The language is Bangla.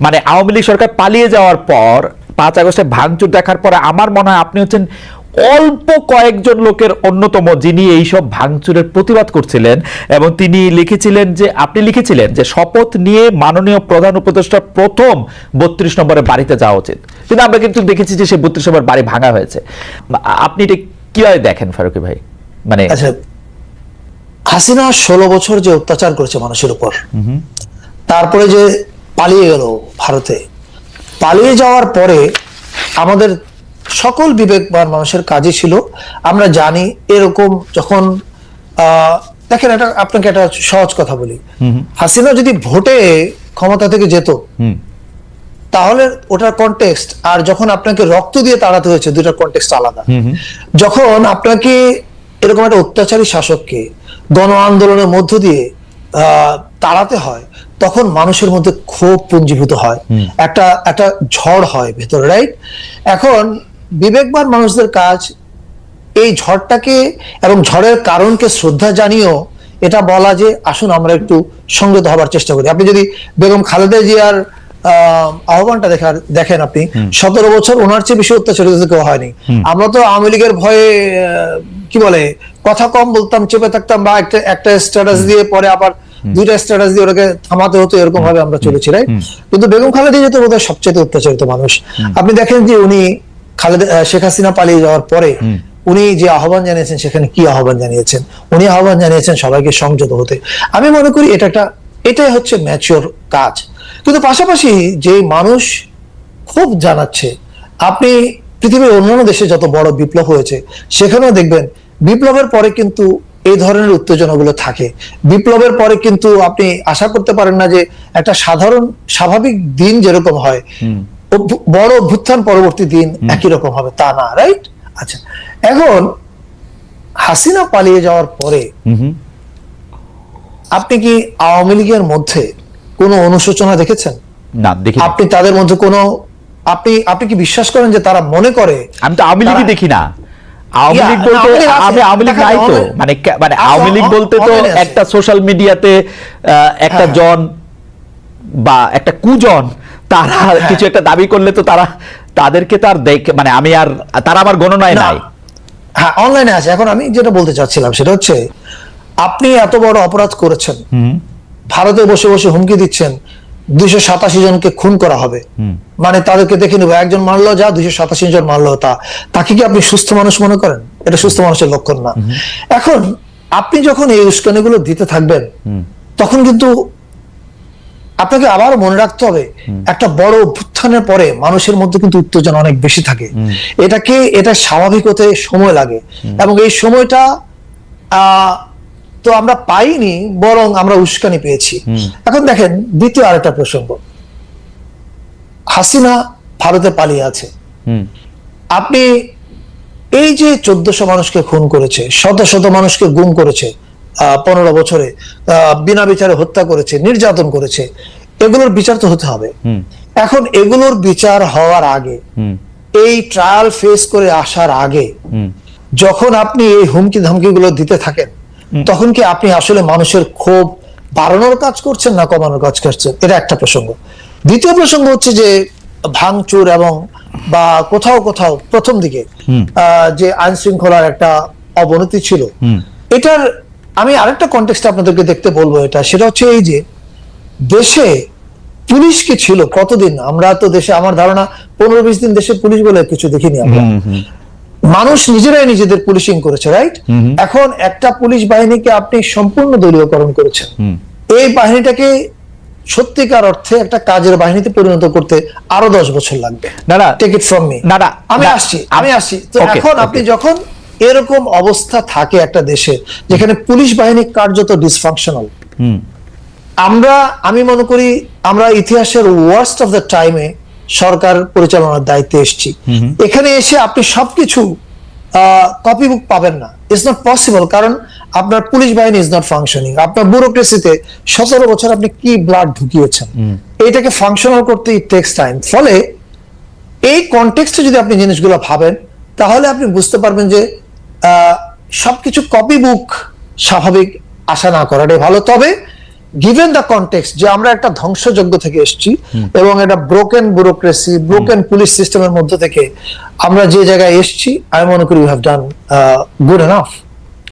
মানে আওয়ামী লীগ সরকার পালিয়ে যাওয়ার পর পাঁচ আগস্টে ভাঙচুর দেখার পরে আমার মনে হয় আপনি হচ্ছেন অল্প কয়েকজন লোকের অন্যতম যিনি এইসব ভাঙচুরের প্রতিবাদ করছিলেন এবং তিনি লিখেছিলেন যে আপনি লিখেছিলেন যে শপথ নিয়ে মাননীয় প্রধান উপদেষ্টা প্রথম বত্রিশ নম্বরে বাড়িতে যাওয়া উচিত। কিন্তু আমরা কিন্তু দেখেছি যে সেই বত্রিশ নম্বর বাড়ি ভাঙা হয়েছে। আপনি এটা কীভাবে দেখেন ফারুকি ভাই? মানে আচ্ছা হাসিনা ষোলো বছর যে অত্যাচার করেছে মানুষের উপর তারপরে যে পালিয়ে গেল ভারতে। পালিয়ে যাওয়ার পরে আমাদের সকল বিবেকবান মানুষের কাজই ছিল। আমরা জানি এরকম যখন দেখেন এটা আপনাকে একটা সহজ কথা বলি। হাসিনা যদি ভোটে ক্ষমতা থেকে যেত তাহলে ওটার কন্টেক্সট আর যখন আপনাকে রক্ত দিয়ে তাড়াতে হয়েছে দুটার কন্টেক্সট আলাদা। যখন আপনাকে এরকম একটা অত্যাচারী শাসককে গণ আন্দোলনের মধ্য দিয়ে আহ, তাড়াতে হয় তখন মানুষের মধ্যে ক্ষোভ পুঞ্জীভূত হয়। একটা একটা ঝড় হয় ভেতরে রাইট এখন বিবেকবান মানুষদের কাজ এই ঝড়টাকে এবং ঝড়ের কারণকে শ্রদ্ধা জানিয়েও এটা বলা যে আসুন আমরা একটু সংযত হবার চেষ্টা করি। আপনি যদি বেগম খালেদা জিয়ার আহ, আহ্বানটা দেখার দেখেন আপনি সতেরো বছর ওনার চেয়ে বেশি অত্যাচারিত কেউ হয়নি। আমরা তো আওয়ামী লীগের ভয়ে কি বলে কথা কম বলতাম চেপে থাকতাম বা একটা একটা স্ট্যাটাস দিয়ে পরে আবার দুইটা স্ট্যাটাস দিয়ে ওটাকে থামাতে হতো এরকম ভাবে আমরা চলেছি রাইট কিন্তু বেগম খালেদা জিয়া তো বোধহয় সবচেয়ে অত্যাচারিত মানুষ। আপনি দেখেন যে উনি খালেদা শেখ হাসিনা পালিয়ে যাওয়ার পরে উনি যে আহ্বান জানিয়েছেন সেখানে কি আহ্বান জানিয়েছেন? উনি আহ্বান জানিয়েছেন সবাইকে সংযত হতে। আমি মনে করি এটা একটা এটাই হচ্ছে ম্যাচিওর কাজ। কিন্তু পাশাপাশি যে মানুষ খুব জানাচ্ছে আপনি পৃথিবীর অন্যান্য দেশে যত বড় বিপ্লব হয়েছে সেখানেও দেখবেন বিপ্লবের পরে কিন্তু এই ধরনের উত্তেজনাগুলো থাকে। বিপ্লবের পরে কিন্তু আপনি আশা করতে পারেন না যে একটা সাধারণ স্বাভাবিক দিন যেরকম হয় বড় অভ্যুত্থান পরবর্তী দিন একই রকম হবে তা না রাইট আচ্ছা এখন হাসিনা পালিয়ে যাওয়ার পরে আপনি কি আওয়ামী লীগের মধ্যে কোনো অনুশোচনা দেখেছেন? না দেখি আপনি তাদের মধ্যে কোনো আপনি আপনি কি বিশ্বাস করেন যে তারা মনে করে আমি তো আওয়ামী লীগই দেখি না? আওয়ামী লীগ বলতে। আমি আওয়ামী লীগ নাই তো। মানে মানে আওয়ামী লীগ বলতে তো একটা সোশ্যাল মিডিয়াতে একটা হ্যাঁ। জন বা একটা কুজন তারা হ্যাঁ। কিছু একটা দাবি করলে তো তারা তাদেরকে তো আর দেখে মানে আমি আর তারা আমার গণনায় নাই। হ্যাঁ অনলাইনে আছে। এখন আমি যেটা বলতে চাচ্ছিলাম সেটা হচ্ছে আপনি এত বড় অপরাধ করেছেন। ভারতে বসে বসে হুমকি দিচ্ছেন। দুইশো সাতাশি জনকে খুন করা হবে। মানে তাদেরকে দেখে নেব একজন মারলো যা দুইশো সাতাশি জন মারলো তা। তাকে কি আপনি সুস্থ মানুষ মনে করেন? এটা সুস্থ মানুষের লক্ষণ না। এখন আপনি যখন এই উস্কানিগুলো দিতে থাকবেন তখন কিন্তু আপনাকে আবার মনে রাখতে হবে একটা বড় অভ্যুত্থানের পরে মানুষের মধ্যে কিন্তু উত্তেজনা অনেক বেশি থাকে। এটাকে এটা স্বাভাবিক হতে সময় লাগে। এবং এই সময়টা আহ, তো আমরা পাইনি বরং আমরা উস্কানি পেয়েছি। এখন দেখেন দ্বিতীয় আরেকটা প্রসঙ্গ। হাসিনা ভারতে পালিয়ে আছে। আপনি এই যে চোদ্দশো মানুষকে খুন করেছে শত শত মানুষকে গুম করেছে পনেরো বছরে বিনা বিচারে হত্যা করেছে নির্যাতন করেছে এগুলোর বিচার তো হতে হবে। এখন এগুলোর বিচার হওয়ার আগে এই ট্রায়াল ফেস করে আসার আগে যখন আপনি এই হুমকি ধামকি গুলো দিতে থাকেন তখন কি আপনি আসলে মানুষের ক্ষোভ বাড়ানোর কাজ করছেন না কমানোর কাজ করছেন? এটা একটা প্রসঙ্গ। দ্বিতীয় প্রসঙ্গ হচ্ছে যে ভাঙচুর এবং বা কোথাও কোথাও প্রথম দিকে যে আইন শৃঙ্খলার একটা অবনতি ছিল। এটার আমি আরেকটা কন্টেক্সট আপনাদেরকে দেখতে বলব এটা। সেটা হচ্ছে এই যে দেশে পুলিশ কি ছিল? কতদিন? আমরা তো দেশে আমার ধারণা পনেরো বিশ দিন দেশে পুলিশ বলে কিছু দেখিনি আমরা। মানুষ নিজেরাই নিজেদের পুলিশিং করেছে রাইট এখন একটা পুলিশ বাহিনীকে আপনি সম্পূর্ণ দলীয়করণ করেছেন। এই বাহিনীটাকে সত্যিকার অর্থে একটা কাজের বাহিনীতে পরিণত করতে আরও দশ বছর লাগবে। না, না। টেক ইট ফ্রম মি না, না, আমি আসছি আমি আসছি। তো এখন আপনি যখন এরকম অবস্থা থাকে একটা দেশে যেখানে পুলিশ বাহিনী কার্যত ডিসফাংশনাল আমরা আমি মনে করি আমরা ইতিহাসের ওয়ার্স্ট অফ দ্য টাইমে সরকার পরিচালনার দায়িত্বে এসেছি। এখানে এসে আপনি সবকিছু কপি বুক পাবেন না। ইটস নট পসিবল কারণ আপনার পুলিশ বাহিনী ইজ নট ফাংশনিং আপনার ব্যুরোক্রেসিতে সতেরো বছর আপনি কি ব্লাড ঢুকিয়েছেন? এইটাকে ফাংশনাল করতে ইট টেক্স টাইম ফলে এই কনটেক্সটে যদি আপনি জিনিসগুলো ভাবেন তাহলে আপনি বুঝতে পারবেন যে আহ, সবকিছু কপি বুক স্বাভাবিক আশা না করাটাই ভালো। তবে গিভেন দ্য কনটেক্সট যে আমরা একটা ধ্বংসযজ্ঞ থেকে এসেছি এবং এটা ব্রোকেন ব্যুরোক্রেসি ব্রোকেন পুলিশ সিস্টেমের মধ্যে থেকে আমরা যে জায়গায় এসেছি আমি মনে করি you have done good enough